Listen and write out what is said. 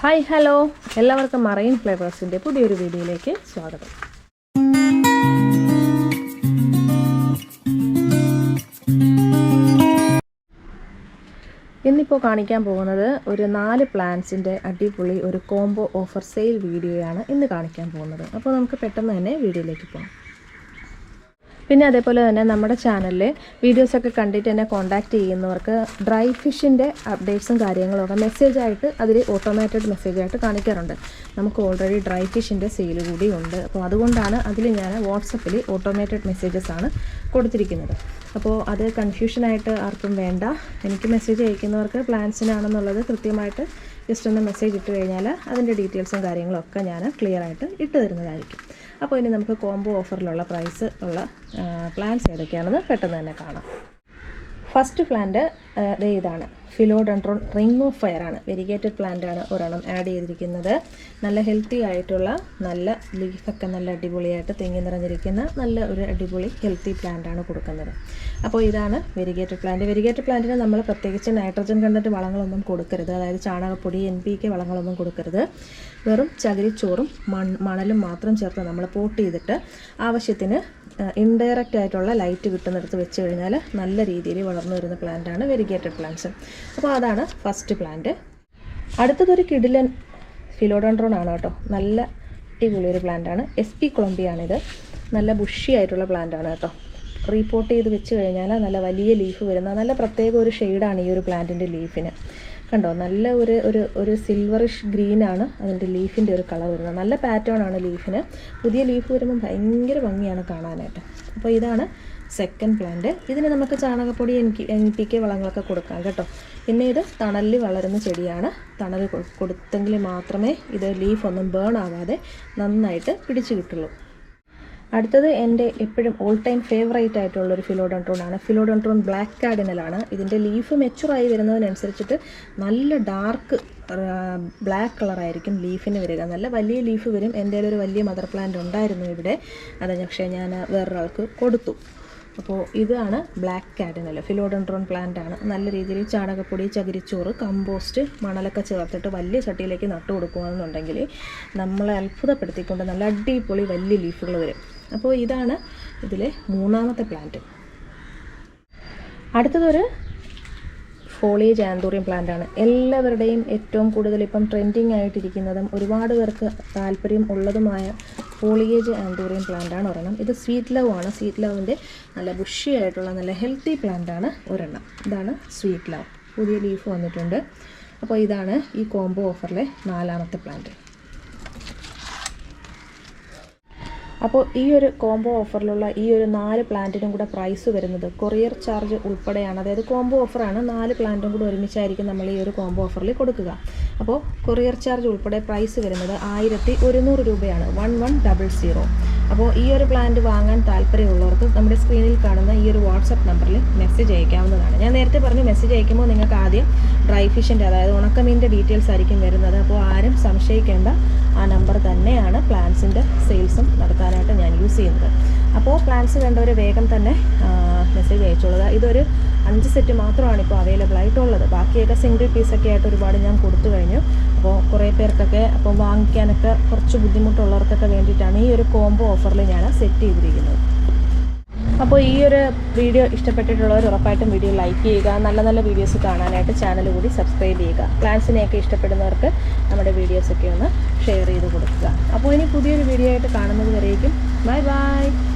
Hi hello എല്ലാവർക്കും marine ഫ്ലേവേഴ്സിന്റെ പുതിയൊരു വീഡിയോയിലേക്ക് സ്വാഗതം. ഇന്നിപ്പോൾ കാണിക്കാൻ പോകുന്നത് ഒരു നാല് പ്ലാന്റ്സിന്റെ അടിപൊളി ഒരു കോംബോ ഓഫർ സെയിൽ വീഡിയോയാണ് ഇന്ന് കാണിക്കാൻ പോകുന്നത്. അപ്പോൾ നമുക്ക് പെട്ടെന്ന് തന്നെ വീഡിയോയിലേക്ക് പോകാം. പിന്നെ അതേപോലെ തന്നെ നമ്മുടെ ചാനലിൽ വീഡിയോസൊക്കെ കണ്ടിട്ട് എന്നെ കോൺടാക്റ്റ് ചെയ്യുന്നവർക്ക് ഡ്രൈ ഫിഷിന്റെ അപ്ഡേറ്റ്സും കാര്യങ്ങളൊക്കെ മെസ്സേജായിട്ട് അതിൽ ഓട്ടോമാറ്റഡ് മെസ്സേജായിട്ട് കാണിക്കാറുണ്ട്. നമുക്ക് ഓൾറെഡി ഡ്രൈ ഫിഷിന്റെ സെയിൽ കൂടി ഉണ്ട്. അപ്പോൾ അതുകൊണ്ടാണ് അതിൽ ഞാൻ വാട്സപ്പിൽ ഓട്ടോമാറ്റഡ് മെസ്സേജസ് ആണ് കൊടുത്തിരിക്കുന്നത്. അപ്പോൾ അത് കൺഫ്യൂഷനായിട്ട് ആർക്കും വേണ്ട. എനിക്ക് മെസ്സേജ് അയക്കുന്നവർക്ക് പ്ലാൻസിനാണെന്നുള്ളത് കൃത്യമായിട്ട് ജസ്റ്റ് ഒന്ന് മെസ്സേജ് ഇട്ട് കഴിഞ്ഞാൽ അതിന്റെ ഡീറ്റെയിൽസും കാര്യങ്ങളൊക്കെ ഞാൻ ക്ലിയർ ആയിട്ട് ഇട്ട് തരുന്നതായിരിക്കും. അപ്പോൾ ഇനി നമുക്ക് കോംബോ ഓഫറിലുള്ള പ്രൈസ് ഉള്ള പ്ലാൻസ് ഏതൊക്കെയാണെന്ന് പെട്ടെന്ന് തന്നെ കാണാം. ഫസ്റ്റ് പ്ലാന്റ് ഇതാണ്. ഫിലോഡൻട്രോൺ റിംഗ് ഓഫ് ഫയർ ആണ്. വെരിഗേറ്റഡ് പ്ലാന്റ് ആണ് ഒരെണ്ണം ആഡ് ചെയ്തിരിക്കുന്നത്. നല്ല ഹെൽത്തി ആയിട്ടുള്ള നല്ല ലീഫൊക്കെ നല്ല അടിപൊളിയായിട്ട് തെങ്ങി നിറഞ്ഞിരിക്കുന്ന നല്ല ഒരു അടിപൊളി ഹെൽത്തി പ്ലാന്റ് ആണ് കൊടുക്കുന്നത്. അപ്പോൾ ഇതാണ് വെരിഗേറ്റഡ് പ്ലാന്റ് വെരിഗേറ്റഡ് പ്ലാന്റിന് നമ്മൾ പ്രത്യേകിച്ച് നൈട്രജൻ കണ്ടന്റ് വളങ്ങളൊന്നും കൊടുക്കരുത്. അതായത് ചാണകപ്പൊടി എൻ പി കെ വളങ്ങളൊന്നും കൊടുക്കരുത്. വെറും ചകിരിച്ചോറും മൺ മണലും മാത്രം ചേർത്ത് നമ്മൾ പോട്ട് ചെയ്തിട്ട് ആവശ്യത്തിന് ഇൻഡയറക്റ്റ് ആയിട്ടുള്ള ലൈറ്റ് കിട്ടുന്നിടത്ത് വെച്ച് കഴിഞ്ഞാൽ നല്ല രീതിയിൽ വളർന്നു വരുന്ന പ്ലാന്റാണ് വെരിഗേറ്റഡ് പ്ലാന്റ്സ് അപ്പോൾ അതാണ് ഫസ്റ്റ് പ്ലാന്റ് അടുത്തതൊരു കിഡിലൻ ഫിലോഡോൺഡ്രോൺ ആണ് കേട്ടോ. നല്ല അടിപൊളി ഒരു പ്ലാന്റാണ് എസ് പി കൊളംബിയാണിത് നല്ല ബുഷി ആയിട്ടുള്ള പ്ലാന്റാണ് കേട്ടോ. റീപ്പോർട്ട് ചെയ്ത് വെച്ച് കഴിഞ്ഞാൽ നല്ല വലിയ ലീഫ് വരുന്ന നല്ല പ്രത്യേക ഒരു ഷെയ്ഡാണ് ഈ ഒരു പ്ലാന്റിന്റെ ലീഫിന് കണ്ടോ നല്ല ഒരു ഒരു ഒരു സിൽവറിഷ് ഗ്രീനാണ് അതിന്റെ ലീഫിന്റെ ഒരു കളർ വരുന്നത്. നല്ല പാറ്റേൺ ആണ് ലീഫിന് പുതിയ ലീഫ് വരുമ്പോൾ ഭയങ്കര ഭംഗിയാണ് കാണാനായിട്ട്. അപ്പോൾ ഇതാണ് സെക്കൻഡ് പ്ലാന്റ് ഇതിന് നമുക്ക് ചാണകപ്പൊടി എൻ എൻ പി കെ വളങ്ങളൊക്കെ കൊടുക്കാം കേട്ടോ. പിന്നെ ഇത് തണലിൽ വളരുന്ന ചെടിയാണ്. തണൽ കൊടുത്തെങ്കിൽ മാത്രമേ ഇത് ലീഫ് ഒന്നും ബേൺ ആവാതെ നന്നായിട്ട് പിടിച്ചു കിട്ടുള്ളൂ. അടുത്തത് എന്റെ എപ്പോഴും ഓൾ ടൈം ഫേവറേറ്റ് ആയിട്ടുള്ള ഒരു ഫിലോഡോൺട്രോൺ ആണ്. ഫിലോഡോൺട്രോൺ ബ്ലാക്ക് കാർഡിനലാണ് ഇതിന്റെ ലീഫ് മെച്ചുറായി വരുന്നതിനനുസരിച്ചിട്ട് നല്ല ഡാർക്ക് ബ്ലാക്ക് കളറായിരിക്കും ലീഫിന് വരിക. നല്ല വലിയ ലീഫ് വരും. എന്റെ ഒരു വലിയ മദർ പ്ലാന്റ് ഉണ്ടായിരുന്നു ഇവിടെ. അത് പക്ഷേ ഞാൻ വേറൊരാൾക്ക് കൊടുത്തു. അപ്പോൾ ഇതാണ് ബ്ലാക്ക് കാർഡിനൽ ഫിലോഡൻട്രോൺ പ്ലാന്റ് ആണ്. നല്ല രീതിയിൽ ചാണകപ്പൊടി ചകിരിച്ചോറ് കമ്പോസ്റ്റ് മണലൊക്കെ ചേർത്തിട്ട് വലിയ ചട്ടിയിലേക്ക് നട്ടു കൊടുക്കുകയാണെന്നുണ്ടെങ്കിൽ നമ്മളെ അത്ഭുതപ്പെടുത്തിക്കൊണ്ട് നല്ല അടിപൊളി വലിയ ലീഫുകൾ വരും. അപ്പോൾ ഇതാണ് ഇതിലെ മൂന്നാമത്തെ പ്ലാന്റ് അടുത്തതൊരു ഫോളിയേജ് ആന്തൂറിയം പ്ലാന്റ് ആണ്. എല്ലാവരുടെയും ഏറ്റവും കൂടുതൽ ഇപ്പം ട്രെൻഡിങ് ആയിട്ടിരിക്കുന്നതും ഒരുപാട് പേർക്ക് താല്പര്യം ഉള്ളതുമായ ഫോളിയേജ് ആന്തൂറിയം പ്ലാന്റ് ആണ് ഒരെണ്ണം. ഇത് സ്വീറ്റ് ലവ് ആണ്. സ്വീറ്റ് ലവിന്റെ നല്ല ബുഷി ആയിട്ടുള്ള നല്ല ഹെൽത്തി പ്ലാന്റ് ആണ് ഒരെണ്ണം. ഇതാണ് സ്വീറ്റ് ലവ് പുതിയ ലീഫ് വന്നിട്ടുണ്ട്. അപ്പോൾ ഇതാണ് ഈ കോംബോ ഓഫറിലെ നാലാമത്തെ പ്ലാന്റ് അപ്പോൾ ഈ ഒരു കോംബോ ഓഫറിലുള്ള ഈ ഒരു നാല് പ്ലാന്റിനും കൂടെ പ്രൈസ് വരുന്നത് കൊറിയർ ചാർജ് ഉൾപ്പെടെയാണ്. അതായത് കോംബോ ഓഫറാണ് നാല് പ്ലാന്റും കൂടെ ഒരുമിച്ചായിരിക്കും നമ്മൾ ഈ ഒരു കോംബോ ഓഫറിൽ കൊടുക്കുക. അപ്പോൾ കൊറിയർ ചാർജ് ഉൾപ്പെടെ പ്രൈസ് വരുന്നത് ആയിരത്തി ഒരുന്നൂറ് രൂപയാണ്. വൺ വൺ ഡബിൾ സീറോ അപ്പോൾ ഈ ഒരു പ്ലാന്റ് വാങ്ങാൻ താല്പര്യമുള്ളവർക്ക് നമ്മുടെ സ്ക്രീനിൽ കാണുന്ന ഈ ഒരു വാട്സപ്പ് നമ്പറിൽ മെസ്സേജ് അയക്കാവുന്നതാണ്. ഞാൻ നേരത്തെ പറഞ്ഞു മെസ്സേജ് അയക്കുമ്പോൾ നിങ്ങൾക്ക് ആദ്യം ഡ്രൈ ഫിഷിന്റെ അതായത് ഉണക്കമീന്റെ ഡീറ്റെയിൽസ് ആയിരിക്കും വരുന്നത്. അപ്പോൾ ആരും സംശയിക്കേണ്ട ആ നമ്പർ തന്നെയാണ് പ്ലാൻസിന്റെ സെയിൽസും നടത്താനായിട്ട് ഞാൻ യൂസ് ചെയ്യുന്നത്. അപ്പോൾ പ്ലാൻസ് വേണ്ടവർ വേഗം തന്നെ മെസ്സേജ് അയച്ചോളുക. ഇതൊരു അഞ്ച് സെറ്റ് മാത്രമാണ് ഇപ്പോൾ അവൈലബിൾ ആയിട്ടുള്ളത്. ബാക്കിയൊക്കെ സിംഗിൾ പീസൊക്കെ ആയിട്ട് ഒരുപാട് ഞാൻ കൊടുത്തു കഴിഞ്ഞു. അപ്പോൾ കുറേ പേർക്കൊക്കെ അപ്പോൾ വാങ്ങിക്കാനൊക്കെ കുറച്ച് ബുദ്ധിമുട്ടുള്ളവർക്കൊക്കെ വേണ്ടിയിട്ടാണ് ഈ ഒരു കോംബോ ഓഫറിൽ ഞാൻ സെറ്റ് ചെയ്തിരിക്കുന്നത്. അപ്പോൾ ഈ ഒരു വീഡിയോ ഇഷ്ടപ്പെട്ടിട്ടുള്ളവർ ഉറപ്പായിട്ടും വീഡിയോ ലൈക്ക് ചെയ്യുക നല്ല നല്ല വീഡിയോസ് കാണാനായിട്ട് ചാനൽ കൂടി സബ്സ്ക്രൈബ് ചെയ്യുക. പ്ലാൻസിനെയൊക്കെ ഇഷ്ടപ്പെടുന്നവർക്ക് നമ്മുടെ വീഡിയോസൊക്കെ ഒന്ന് ഷെയർ ചെയ്ത് കൊടുക്കുക. അപ്പോൾ ഇനി പുതിയൊരു വീഡിയോ ആയിട്ട് കാണുന്നത് വരേക്കും. Bye bye